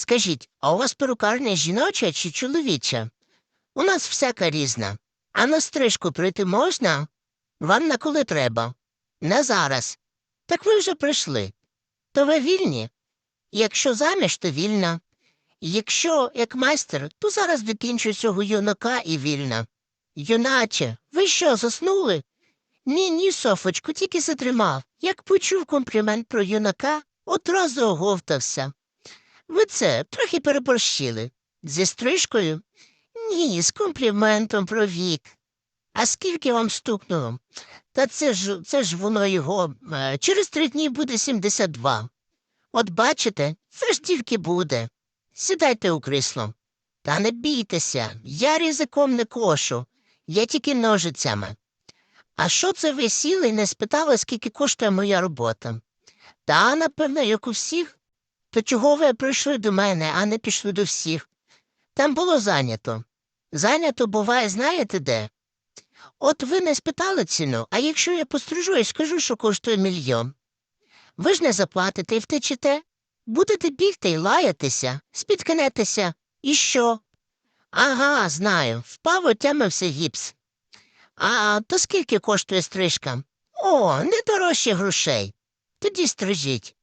Скажіть, а у вас перукарня жіноча чи чоловіча? У нас всяка різна. А на стрижку прийти можна? Вам на коли треба? Не зараз. Так ви вже прийшли. То ви вільні? Якщо заміж, то вільна. Якщо як майстер, то зараз докінчу цього юнака і вільна. Юначе, ви що, заснули? Ні, ні, Софочку, тільки затримав. Як почув комплімент про юнака, одразу оговтався. Ви це трохи переборщили. Зі стрижкою? Ні, з компліментом про вік. А скільки вам стукнуло? Та це ж це ж воно його. е, Через три дні буде 72. От бачите, це ж тільки буде. Сідайте у крісло. Та не бійтеся, я ризиком не кошу, я тільки ножицями. А що це ви сіли і не спитали, скільки коштує моя робота? Та, напевно, як у всіх. То чого ви прийшли до мене, а не пішли до всіх? Там було зайнято. Зайнято буває, знаєте де? От ви не спитали ціну, а якщо я пострижу і скажу, що коштує мільйон. Ви ж не заплатите і втечете. Будете бігти і лаятися, спіткнетеся. І що? Ага, знаю. Впав отямився гіпс. А то скільки коштує стрижка? О, не дорожче грошей. Тоді стрижіть.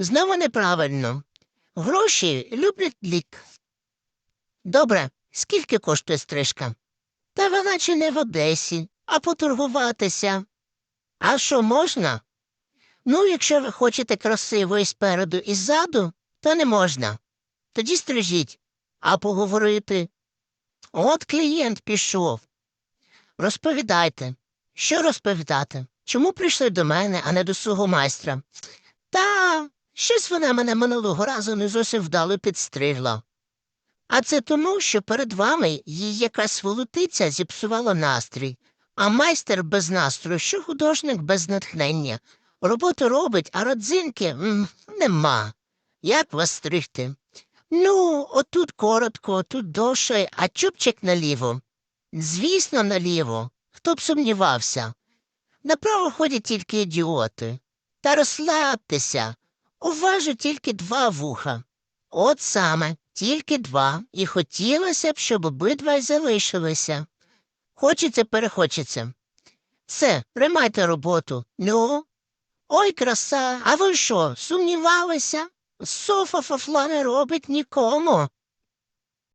Знову неправильно. Гроші люблять лік. Добре, скільки коштує стрижка? Та вона чи не в Одесі, а поторгуватися. А що можна? Ну, якщо ви хочете красиво і спереду, і ззаду, то не можна. Тоді стрижіть, а поговорити. От клієнт пішов. Розповідайте. Що розповідати? Чому прийшли до мене, а не до свого майстра? Та щось вона мене минулого разу не зовсім вдало підстригла. А це тому, що перед вами їй якась волотиця зіпсувала настрій, а майстер без настрою, що художник без натхнення. Роботу робить, а родзинки м, нема. Як вас стригти? Ну, отут коротко, отут довше, а чубчик наліво. Звісно, наліво. Хто б сумнівався. Направо ходять тільки ідіоти. Та розслабтеся. Уважу тільки два вуха. От саме, тільки два, і хотілося б, щоб обидва й залишилися. Хочеться, перехочеться. Все, приймайте роботу. Ну. Ой, краса, а ви що, сумнівалися? Софа фафла не робить нікому.